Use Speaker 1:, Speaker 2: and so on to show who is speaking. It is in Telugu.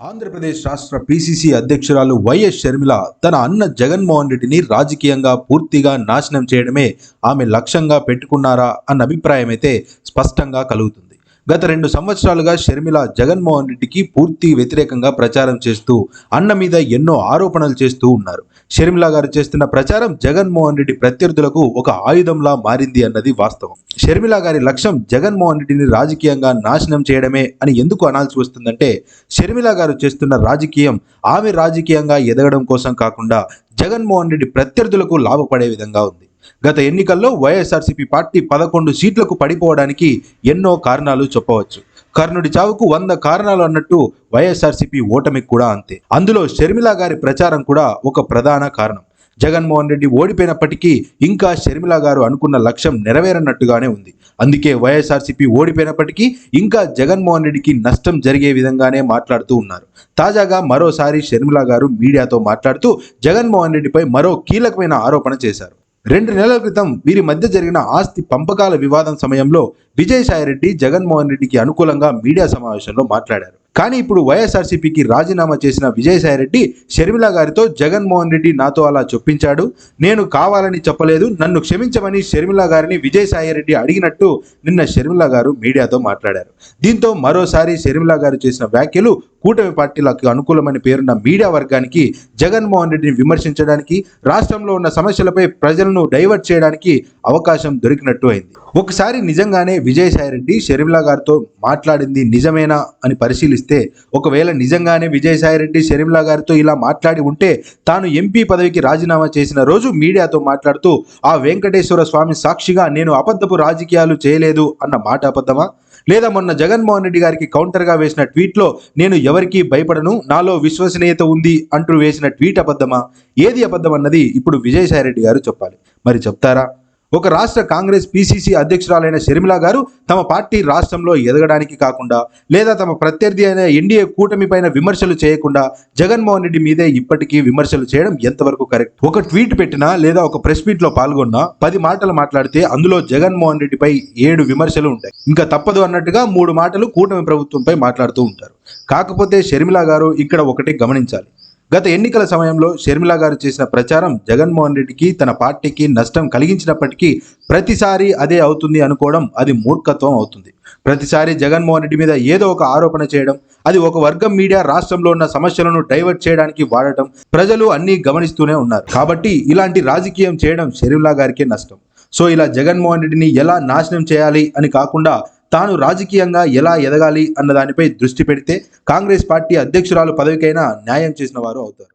Speaker 1: ఆంధ్రప్రదేశ్ రాష్ట్ర పిసిసి అధ్యక్షురాలు వైఎస్ షర్మిల తన అన్న జగన్మోహన్ రెడ్డిని రాజకీయంగా పూర్తిగా నాశనం చేయడమే ఆమె లక్ష్యంగా పెట్టుకున్నారా అన్న అభిప్రాయం అయితే స్పష్టంగా కలుగుతుంది. గత రెండు సంవత్సరాలుగా షర్మిల జగన్మోహన్ రెడ్డికి పూర్తి వ్యతిరేకంగా ప్రచారం చేస్తూ అన్న మీద ఎన్నో ఆరోపణలు చేస్తూ ఉన్నారు. షర్మిల గారు చేస్తున్న ప్రచారం జగన్మోహన్ రెడ్డి ప్రత్యర్థులకు ఒక ఆయుధంలా మారింది అన్నది వాస్తవం. షర్మిల గారి లక్ష్యం జగన్మోహన్ రెడ్డిని రాజకీయంగా నాశనం చేయడమే అని ఎందుకు అనాల్సి వస్తుందంటే షర్మిల గారు చేస్తున్న రాజకీయం ఆమె రాజకీయంగా ఎదగడం కోసం కాకుండా జగన్మోహన్ రెడ్డి ప్రత్యర్థులకు లాభపడే విధంగా ఉంది. గత ఎన్నికల్లో వైఎస్ఆర్సీపీ పార్టీ పదకొండు సీట్లకు పడిపోవడానికి ఎన్నో కారణాలు చెప్పవచ్చు. కర్ణుడి చావుకు వంద కారణాలు అన్నట్టు వైఎస్ఆర్సీపీ ఓటమికి కూడా అంతే. అందులో షర్మిల గారి ప్రచారం కూడా ఒక ప్రధాన కారణం. జగన్మోహన్ రెడ్డి ఓడిపోయినప్పటికీ ఇంకా షర్మిల గారు అనుకున్న లక్ష్యం నెరవేరనట్టుగానే ఉంది. అందుకే వైఎస్ఆర్సీపీ ఓడిపోయినప్పటికీ ఇంకా జగన్మోహన్ రెడ్డికి నష్టం జరిగే విధంగానే మాట్లాడుతూ ఉన్నారు. తాజాగా మరోసారి షర్మిల గారు మీడియాతో మాట్లాడుతూ జగన్మోహన్ రెడ్డిపై మరో కీలకమైన ఆరోపణ చేశారు. రెండు నెలల క్రితం వీరి మధ్య జరిగిన ఆస్తి పంపకాల వివాదం సమయంలో విజయసాయిరెడ్డి జగన్మోహన్ రెడ్డికి అనుకూలంగా మీడియా సమావేశంలో మాట్లాడారు. కానీ ఇప్పుడు వైఎస్ఆర్సీపీకి రాజీనామా చేసిన విజయసాయిరెడ్డి షర్మిల గారితో జగన్మోహన్ రెడ్డి నాతో అలా చొప్పించాడు. నేను కావాలని చెప్పలేదు నన్ను క్షమించమని షర్మిల గారిని విజయసాయిరెడ్డి అడిగినట్టు నిన్న షర్మిల గారు మీడియాతో మాట్లాడారు. దీంతో మరోసారి షర్మిల గారు చేసిన వ్యాఖ్యలు కూటమి పార్టీలకు అనుకూలమైన పేరున్న మీడియా వర్గానికి జగన్మోహన్ రెడ్డిని విమర్శించడానికి రాష్ట్రంలో ఉన్న సమస్యలపై ప్రజలను డైవర్ట్ చేయడానికి అవకాశం దొరికినట్టు అయింది. ఒకసారి నిజంగానే విజయసాయిరెడ్డి షర్మిలా గారితో మాట్లాడింది నిజమేనా అని పరిశీలిస్తే ఒకవేళ నిజంగానే విజయసాయిరెడ్డి షర్మిలా గారితో ఇలా మాట్లాడి ఉంటే తాను ఎంపీ పదవికి రాజీనామా చేసిన రోజు మీడియాతో మాట్లాడుతూ ఆ వెంకటేశ్వర స్వామి సాక్షిగా నేను అబద్ధపు రాజకీయాలు చేయలేదు అన్న మాట అబద్ధమా? లేదా మొన్న జగన్మోహన్ రెడ్డి గారికి కౌంటర్గా వేసిన ట్వీట్లో నేను ఎవరికీ భయపడను నాలో విశ్వసనీయత ఉంది అంటూ వేసిన ట్వీట్ అబద్ధమా? ఏది అబద్ధం అన్నది ఇప్పుడు విజయసాయిరెడ్డి గారు చెప్పాలి. మరి చెప్తారా? ఒక రాష్ట్ర కాంగ్రెస్ పిసిసి అధ్యక్షురాలైన షర్మిల గారు తమ పార్టీ రాష్ట్రంలో ఎదగడానికి కాకుండా లేదా తమ ప్రత్యర్థి అయిన ఎన్డీఏ కూటమి పైన విమర్శలు చేయకుండా జగన్మోహన్ రెడ్డి మీదే ఇప్పటికీ విమర్శలు చేయడం ఎంతవరకు కరెక్ట్? ఒక ట్వీట్ పెట్టినా లేదా ఒక ప్రెస్ మీట్లో పాల్గొన్నా పది మాటలు మాట్లాడితే అందులో జగన్మోహన్ రెడ్డిపై ఏడు విమర్శలు ఉంటాయి. ఇంకా తప్పదు అన్నట్టుగా మూడు మాటలు కూటమి ప్రభుత్వంపై మాట్లాడుతూ ఉంటారు. కాకపోతే షర్మిల గారు ఇక్కడ ఒకటి గమనించాలి. గత ఎన్నికల సమయంలో షర్మిల గారు చేసిన ప్రచారం జగన్మోహన్ రెడ్డికి తన పార్టీకి నష్టం కలిగించినప్పటికీ ప్రతిసారి అదే అవుతుంది అనుకోవడం అది మూర్ఖత్వం అవుతుంది. ప్రతిసారి జగన్మోహన్ రెడ్డి మీద ఏదో ఒక ఆరోపణ చేయడం అది ఒక వర్గం మీడియా రాష్ట్రంలో ఉన్న సమస్యలను డైవర్ట్ చేయడానికి వాడటం ప్రజలు అన్నీ గమనిస్తూనే ఉన్నారు. కాబట్టి ఇలాంటి రాజకీయం చేయడం షర్మిల గారికే నష్టం. సో ఇలా జగన్మోహన్ రెడ్డిని ఎలా నాశనం చేయాలి అని కాకుండా తాను రాజకీయంగా ఎలా ఎదగాలి అన్న దానిపై దృష్టి పెడితే కాంగ్రెస్ పార్టీ అధ్యక్షురాలు పదవికైనా న్యాయం చేసిన వారు అవుతారు.